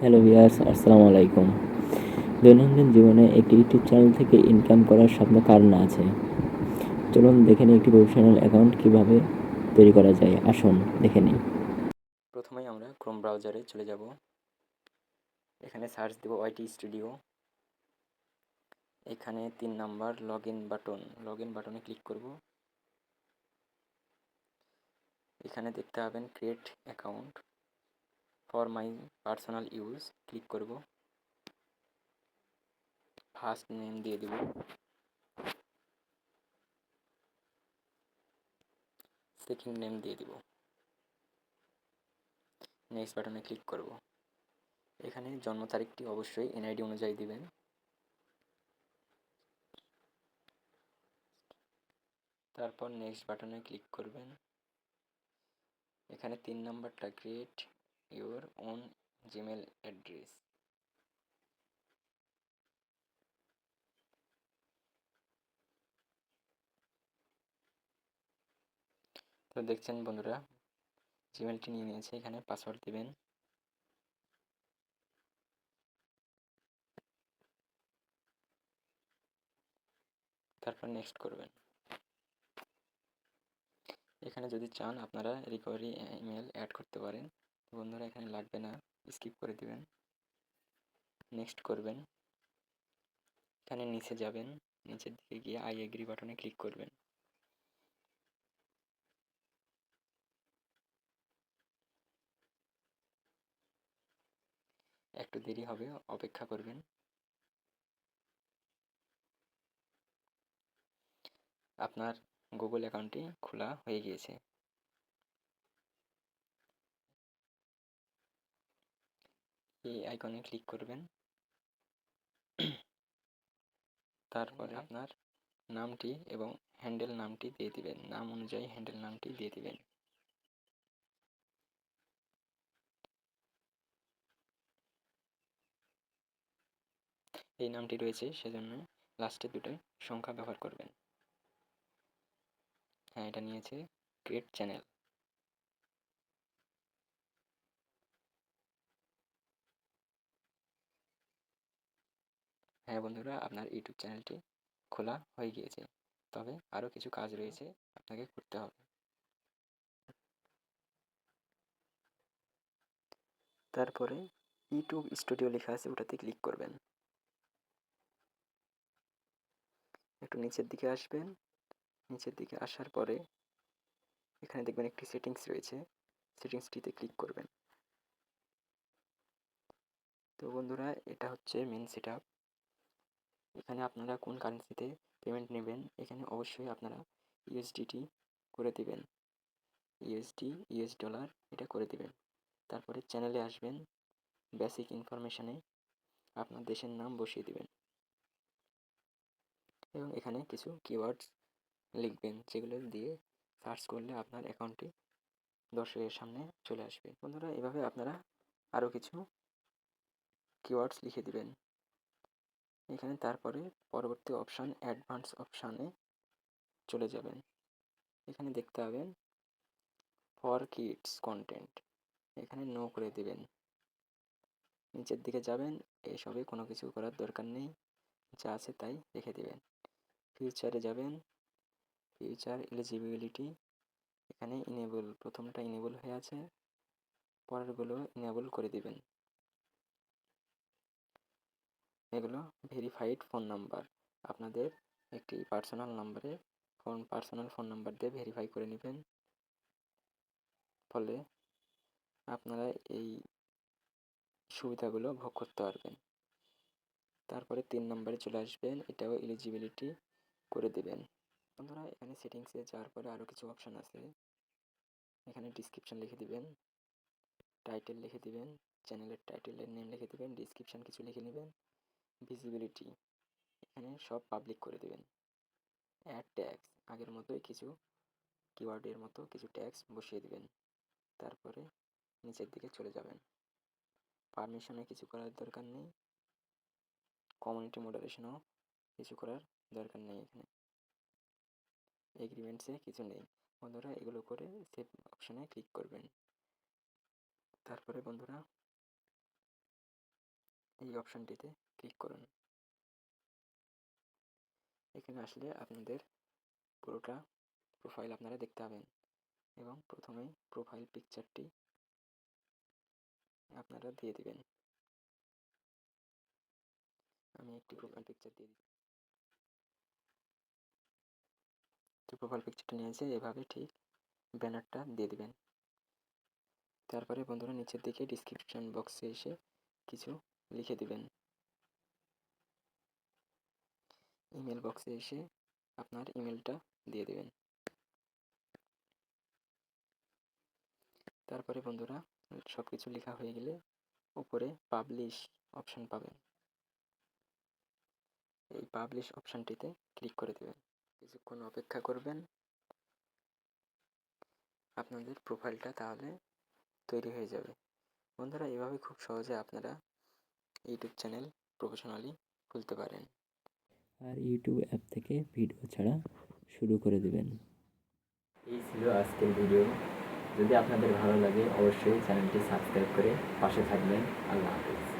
Hello viewers আসসালামু আলাইকুম। দৈনন্দিন জীবনে একটি ইউটিউব চ্যানেল থেকে ইনকাম করার স্বপ্ন কার না আছে? চলুন দেখে নিই একটি প্রফেশনাল অ্যাকাউন্ট কীভাবে তৈরি করা যায়। আসুন, দেখে নিই। প্রথমেই আমরা ক্রোম ব্রাউজারে চলে যাব। এখানে সার্চ দেব ওয়াইটি স্টুডিও এখানে তিন number log in button log in বাটনে ক্লিক করব। এখানে দেখতে পাবেন create account for my personal use, click করব। ফার্স্ট নেম দিয়ে দেব। সেকেন্ড নেম দিয়ে দিব। নেক্সট বাটনে ক্লিক করব। এখানে জন্ম তারিখটি অবশ্যই এনআইডি অনুযায়ী দিবেন। তারপর নেক্সট বাটনে ক্লিক করবেন। এখানে তিন নাম্বারটা create your own Gmail address তো দেখছেন বন্ধুরা জিমেলটি নিয়ে নিয়েছে, এখানে পাসওয়ার্ড দিবেন। তারপর নেক্সট করবেন। এখানে যদি চান, আপনারা রিকভারি ইমেল অ্যাড করতে পারেন। বন্ধুরা এখানে লাগবে না স্কিপ করে দিবেন। নেক্সট করবেন। এখানে নিচে যাবেন, নিচের দিকে গিয়ে আই এগ্রি বাটনে ক্লিক করবেন। একটু দেরি হবে, অপেক্ষা করবেন। আপনার গুগল অ্যাকাউন্টটি খোলা হয়ে গিয়েছে। এই আইকনে ক্লিক করবেন। তারপরে আপনার নামটি এবং হ্যান্ডেল নামটি দিয়ে দিবেন। নাম অনুযায়ী হ্যান্ডেল নামটি দিয়ে দিবেন। এই নামটি রয়েছে সেজন্য লাস্টে দুটো সংখ্যা ব্যবহার করবেন। হ্যাঁ এটা নিয়েছে ক্রিয়েট চ্যানেল হ্যাঁ বন্ধুরা, আপনার ইউটিউব চ্যানেলটি খোলা হয়ে গিয়েছে। তবে আরও কিছু কাজ রয়েছে আপনাকে করতে হবে। তারপরে ইউটিউব স্টুডিও লেখা আছে, ওটাতে ক্লিক করবেন। একটু নিচের দিকে আসবেন। নিচের দিকে আসার পরে এখানে দেখবেন একটি সেটিংস রয়েছে। সেটিংসটিতে ক্লিক করবেন। তো বন্ধুরা, এটা হচ্ছে মেন সেট এখানে আপনারা কোন কারেন্সিতে পেমেন্ট নেবেন, এখানে অবশ্যই আপনারা ইউএসডিটি করে দেবেন। ইউএসডি ইউএস ডলার এটা করে দেবেন। তারপরে চ্যানেলে আসবেন বেসিক ইনফরমেশানে আপনার দেশের নাম বসিয়ে দেবেন। এবং এখানে কিছু কিওয়ার্ডস লিখবেন, যেগুলো দিয়ে সার্চ করলে আপনার অ্যাকাউন্টটি দর্শকের সামনে চলে আসবে। বন্ধুরা, এভাবে আপনারা আরও কিছু কিওয়ার্ডস লিখে দিবেন। এখানে তারপরে পরবর্তী অপশান অ্যাডভান্স অপশানে চলে যাবেন। এখানে দেখতে পাবেন ফর কিডস কন্টেন্ট এখানে নো করে দিবেন। নিচের দিকে যাবেন, এসবে কোনো কিছু করার দরকার নেই, যা আছে তাই রেখে দিবেন। ফিউচারে যাবেন ফিউচার এলিজিবিলিটি এখানে ইনেবল প্রথমটা ইনেবল হয়ে আছে, পরেরগুলো ইনেবল করে দিবেন। এগুলো ভেরিফাইড ফোন নাম্বার আপনাদের একটি পার্সোনাল নাম্বারে ফোন পার্সোনাল ফোন নাম্বার দিয়ে ভেরিফাই করে নেবেন। ফলে আপনারা এই সুবিধাগুলো ভোগ করতে পারবেন। তারপরে তিন নম্বরে চলে আসবেন, এটাও এলিজিবিলিটি করে দেবেন। বন্ধুরা, এখানে সেটিংসে যাওয়ার পরে আরও কিছু অপশান আছে। এখানে ডিসক্রিপশান লিখে দিবেন টাইটেল লিখে দিবেন চ্যানেলের টাইটেলের নেম লিখে দিবেন ডিসক্রিপশান কিছু লিখে নেবেন। ভিজিবিলিটি এখানে সব পাবলিক করে দেবেন। অ্যাড ট্যাক্স আগের মতোই কিছু কিওয়ার্ডের মতো কিছু ট্যাক্স বসিয়ে দিবেন। তারপরে নিচের দিকে চলে যাবেন। পারমিশনে কিছু করার দরকার নেই। কমিউনিটি মডারেশনও কিছু করার দরকার নেই এখানে। এগ্রিমেন্টসে কিছু নেই। বন্ধুরা, এগুলো করে সেভ অপশানে ক্লিক করবেন। তারপরে বন্ধুরা, এই অপশানটিতে ক্লিক করুন। এখানে আসলে আপনাদের পুরোটা প্রোফাইল আপনারা দেখতে পাবেন এবং প্রথমেই প্রোফাইল পিকচারটি আপনারা দিয়ে দিবেন। আমি একটি প্রোফাইল পিকচার দিয়ে দিই তো প্রোফাইল পিকচারটা নিয়েছে এভাবে ঠিক ব্যানারটা দিয়ে দিবেন। তারপরে বন্ধুরা নিচের দিকে ডিসক্রিপশন বক্সে এসে কিছু লিখে দিবেন। ইমেল বক্সে এসে আপনার ইমেলটা দিয়ে দেবেন। তারপরে বন্ধুরা সব কিছু লেখা হয়ে গেলে উপরে পাবলিশ অপশন পাবেন। এই পাবলিশ অপশানটিতে ক্লিক করে দেবেন। কিছুক্ষণ অপেক্ষা করবেন। আপনাদের প্রোফাইলটা তাহলে তৈরি হয়ে যাবে। বন্ধুরা, এভাবে খুব সহজে আপনারা ইউটিউব চ্যানেল প্রফেশনালি খুলতে পারেন। আর ইউটিউব অ্যাপ থেকে ভিডিও ছাড়া শুরু করে দেবেন। এই ছিল আজকের ভিডিও যদি আপনাদের ভালো লাগে, অবশ্যই চ্যানেলটি সাবস্ক্রাইব করে পাশে থাকবেন। আল্লাহ হাফিজ।